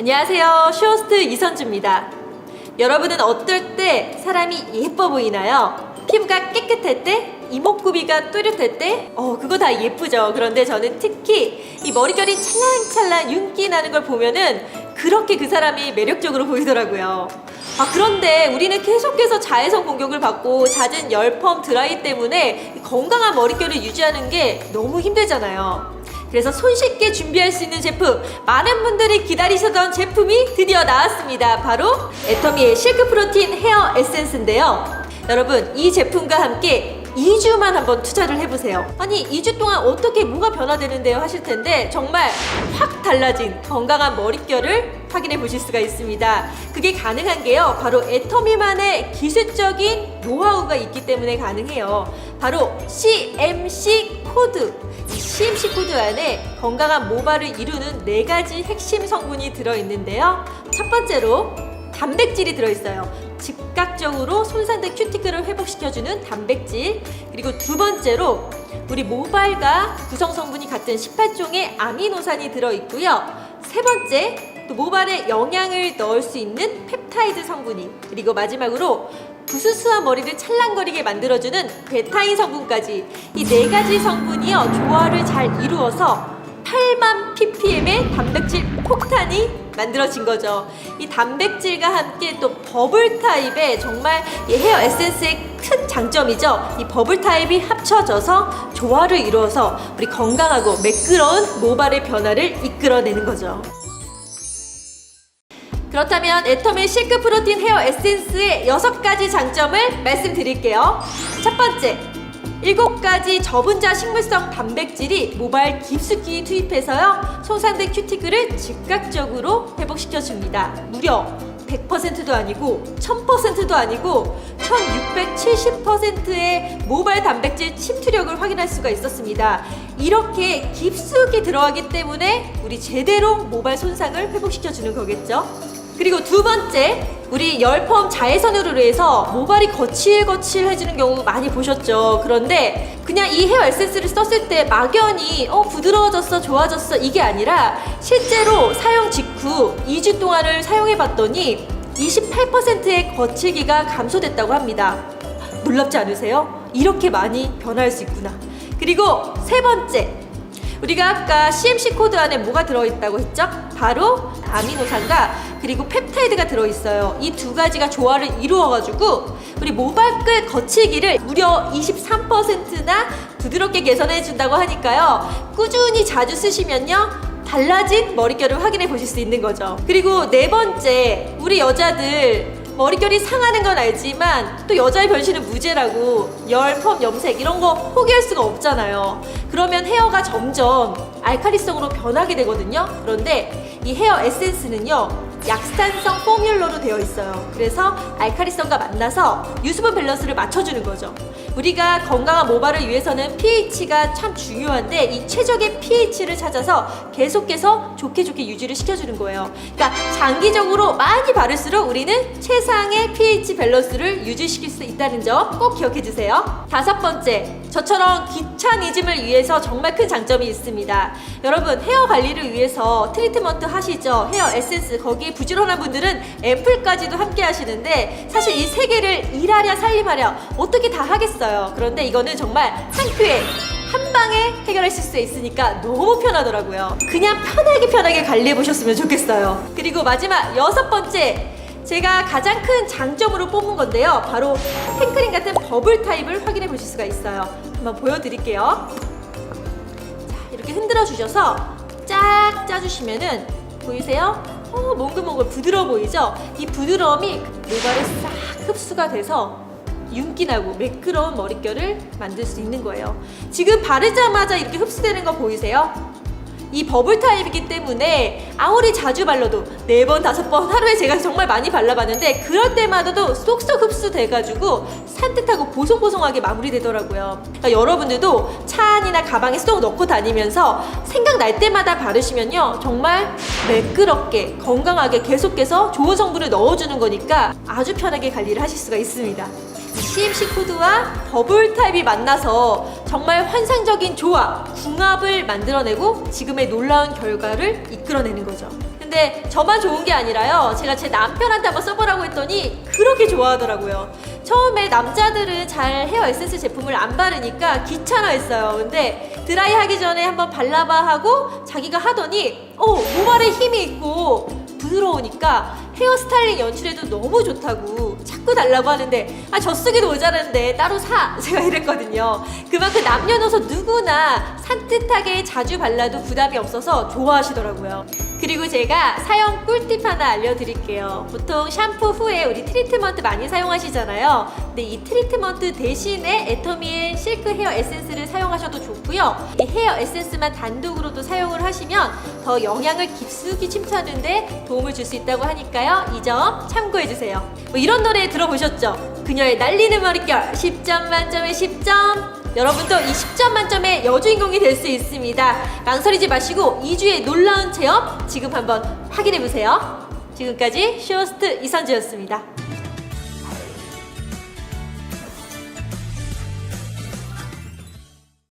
안녕하세요. 쇼호스트 이선주입니다. 여러분은 어떨 때 사람이 예뻐 보이나요? 피부가 깨끗할 때? 이목구비가 뚜렷할 때? 어, 그거 다 예쁘죠. 그런데 저는 특히 이 머릿결이 찰랑찰랑 윤기 나는 걸 보면은 그렇게 그 사람이 매력적으로 보이더라고요. 아, 그런데 우리는 계속해서 자외선 공격을 받고 잦은 열펌 드라이 때문에 건강한 머릿결을 유지하는 게 너무 힘들잖아요. 그래서 손쉽게 준비할 수 있는 제품 많은 분들이 기다리시던 제품이 드디어 나왔습니다. 바로 애터미의 실크 프로틴 헤어 에센스인데요. 여러분 이 제품과 함께 2주만 한번 투자를 해보세요. 아니 2주 동안 어떻게 뭐가 변화되는데요? 하실 텐데 정말 확 달라진 건강한 머릿결을 확인해 보실 수가 있습니다. 그게 가능한 게요. 바로 애터미만의 기술적인 노하우가 있기 때문에 가능해요. 바로 CMC 코드. 이 CMC 코드 안에 건강한 모발을 이루는 네 가지 핵심 성분이 들어있는데요. 첫 번째로 단백질이 들어있어요. 즉각적으로 손상된 큐티클을 회복시켜주는 단백질. 그리고 두 번째로 우리 모발과 구성 성분이 같은 18종의 아미노산이 들어있고요. 세 번째, 또 모발에 영양을 넣을 수 있는 펩타이드 성분이. 그리고 마지막으로 부스스한 머리를 찰랑거리게 만들어주는 베타인 성분까지 이 네 가지 성분이요 조화를 잘 이루어서 8만 ppm의 단백질 폭탄이 만들어진 거죠. 이 단백질과 함께 또 버블 타입의 정말 이 헤어 에센스의 큰 장점이죠. 이 버블 타입이 합쳐져서 조화를 이루어서 우리 건강하고 매끄러운 모발의 변화를 이끌어내는 거죠. 그렇다면 애터미 실크 프로틴 헤어 에센스의 여섯 가지 장점을 말씀드릴게요. 첫 번째, 일곱 가지 저분 자 식물성 단백질이 모발 깊숙이 투입해서요 손상된 큐티클을 즉각적으로 회복시켜 줍니다. 무려 100%도 아니고 1000%도 아니고 1670%의 모발 단백질 침투력을 확인할 수가 있었습니다. 이렇게 깊숙이 들어가기 때문에 우리 제대로 모발 손상을 회복시켜 주는 거겠죠. 그리고 두 번째, 우리 열펌 자외선으로 인해서 모발이 거칠거칠해지는 경우 많이 보셨죠. 그런데 그냥 이 헤어 에센스를 썼을 때 막연히 어 부드러워졌어, 좋아졌어 이게 아니라 실제로 사용 직후 2주 동안을 사용해 봤더니 28%의 거칠기가 감소됐다고 합니다. 놀랍지 않으세요? 이렇게 많이 변할 수 있구나. 그리고 세 번째, 우리가 아까 CMC 코드 안에 뭐가 들어있다고 했죠? 바로 아미노산과 그리고 펩타이드가 들어있어요. 이 두 가지가 조화를 이루어가지고 우리 모발끝 거치기를 무려 23%나 부드럽게 개선해 준다고 하니까요. 꾸준히 자주 쓰시면요. 달라진 머릿결을 확인해 보실 수 있는 거죠. 그리고 네 번째, 우리 여자들 머릿결이 상하는 건 알지만 또 여자의 변신은 무죄라고 열, 펌, 염색 이런 거 포기할 수가 없잖아요. 그러면 헤어가 점점 알칼리성으로 변하게 되거든요. 그런데 이 헤어 에센스는요. 약산성 포뮬러로 되어 있어요. 그래서 알칼리성과 만나서 유수분 밸런스를 맞춰주는 거죠. 우리가 건강한 모발을 위해서는 pH가 참 중요한데 이 최적의 pH를 찾아서 계속해서 좋게 좋게 유지를 시켜주는 거예요. 그러니까 장기적으로 많이 바를수록 우리는 최상의 pH 밸런스를 유지시킬 수 있다는 점 꼭 기억해 주세요. 다섯 번째, 저처럼 귀차니즘을 위해서 정말 큰 장점이 있습니다. 여러분 헤어 관리를 위해서 트리트먼트 하시죠? 헤어 에센스 거기에 부지런한 분들은 앰플까지도 함께 하시는데 사실 이 세 개를 일하랴 살림하랴 어떻게 다 하겠어요. 그런데 이거는 정말 한 큐에 한 방에 해결하실 수 있으니까 너무 편하더라고요. 그냥 편하게 편하게 관리해 보셨으면 좋겠어요. 그리고 마지막 여섯 번째 제가 가장 큰 장점으로 뽑은 건데요. 바로 탱크림 같은 버블 타입을 확인해 보실 수가 있어요. 한번 보여드릴게요. 자, 이렇게 흔들어 주셔서 쫙 짜주시면은 보이세요? 어, 몽글몽글 부드러워 보이죠? 이 부드러움이 모발에 싹 흡수가 돼서 윤기나고 매끄러운 머릿결을 만들 수 있는 거예요. 지금 바르자마자 이렇게 흡수되는 거 보이세요? 이 버블 타입이기 때문에 아무리 자주 발라도 네 번, 다섯 번 하루에 제가 정말 많이 발라봤는데 그럴 때마다도 쏙쏙 흡수돼가지고 산뜻하고 보송보송하게 마무리되더라고요. 그러니까 여러분들도 차 안이나 가방에 쏙 넣고 다니면서 생각날 때마다 바르시면요. 정말 매끄럽게 건강하게 계속해서 좋은 성분을 넣어주는 거니까 아주 편하게 관리를 하실 수가 있습니다. CMC 코드와 버블 타입이 만나서 정말 환상적인 조합, 궁합을 만들어내고 지금의 놀라운 결과를 이끌어내는 거죠. 근데 저만 좋은 게 아니라요. 제가 제 남편한테 한번 써보라고 했더니 그렇게 좋아하더라고요. 처음에 남자들은 잘 헤어 에센스 제품을 안 바르니까 귀찮아했어요. 근데 드라이 하기 전에 한번 발라봐 하고 자기가 하더니 어 모발에 힘이 있고 부드러우니까 헤어 스타일링 연출에도 너무 좋다고 자꾸 달라고 하는데 아저 쓰기도 모자란데 따로 사. 제가 이랬거든요. 그만큼 남녀노소 누구나 산뜻하게 자주 발라도 부담이 없어서 좋아하시더라고요. 그리고 제가 사용 꿀팁 하나 알려드릴게요. 보통 샴푸 후에 우리 트리트먼트 많이 사용하시잖아요. 근데 이 트리트먼트 대신에 애터미의 실크 헤어 에센스를 사용하셔도 좋고요. 이 헤어 에센스만 단독으로도 사용을 하시면 더 영양을 깊숙이 침투하는데 도움을 줄 수 있다고 하니까요. 이 점 참고해주세요. 뭐 이런 들어보셨죠? 그녀의 날리는 머릿결 10점 만점에 10점. 여러분도 이 10점 만점의 여주인공이 될 수 있습니다. 망설이지 마시고 2주의 놀라운 체험 지금 한번 확인해보세요. 지금까지 쇼호스트 이선주였습니다